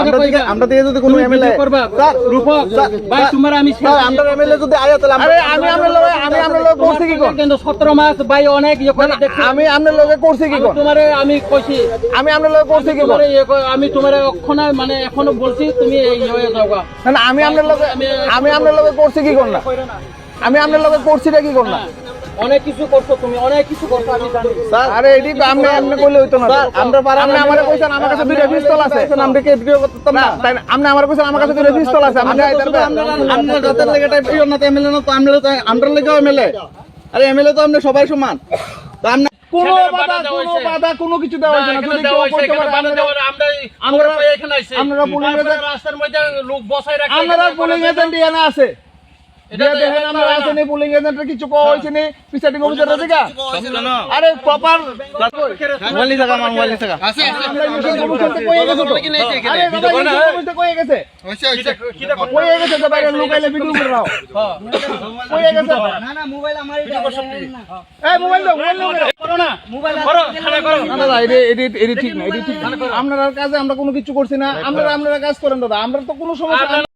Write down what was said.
আমরা থেকে আমরা থেকে যদি কোনো এমএলএ স্যার রূপক ভাই তোমার আমি স্যার আমরা এমএলএ যদি আয়া তাহলে আরে আমি আপনার লগে আমি আপনার লগে করছি কি কোন কিন্তু সতেরো মাস ভাই অনেক ইয়ে করে দেখছি। আমি আপনার লগে করছি কি আমি কোন তোমারে আমি কইছি। আমি আপনার লগে করছি কি কোন ইয়ে আমি তোমার এখনও মানে এখনও বলছি তুমি এই ইয়ে হয়ে যাও না না আমি লগে আমি আপনার লগে করছি কি কোন না? আমি আপনার লগে করছিটা কি কোন না? অনেক কিছু করছ তুমি অনেক কিছু করছ আমি জানি। স্যার আরে এডি আপনি আপনি কইলে হইতো না। আমরা আপনি আমারে কইছেন আমার কাছে দুইটা পিস্তল আছে। আমরা কি ভিডিও করতাম না। না তাই আপনি আমারে কইছেন আমার কাছে দুইটা পিস্তল আছে। আমরা- আমরা জাতের লেগে টাইপ না এমএলএ না তো আমরা তো আমরা লেগেও এমএলএ আরে এমএলএ তো আমরা সবাই সমান। তো আমরা কোনো বাধা বাধা কোনো বাধা কোনো কিছু দেওয়া হয়েছে না। যদি কেউ করতে পারে বাধা দেওয়া হয়েছে, আমরা আমরা- আমরা এখানে আইছি। আপনারা পুলিশ রাস্তার মধ্যে লোক বসাই রাখে আপনারা এখানে এজেন্ট এখানে আছে। কিছু কো নি পিছাটি অফিসার আছে কা আরে প্রপার মোবাইল থাকা আমার মোবাইল থাকা আমরা ইলেকশন কমিশন গেছে তো। আরে বাবা ইলেকশন কমিশন থেকে কইয়ে গেছে। তো বাইরে লুকাইলে ভিডিও করে রাও। কইয়ে গেছে এই মোবাইল দাও মোবাইল করো না। করো করো। না দাদা এডি এডি এডি ঠিক না এডি ঠিক না। আপনার কাজে আমরা কোনো কিছু করছি না। আপনারা আপনারা কাজ করেন দাদা। আমরা তো কোনো সমস্যা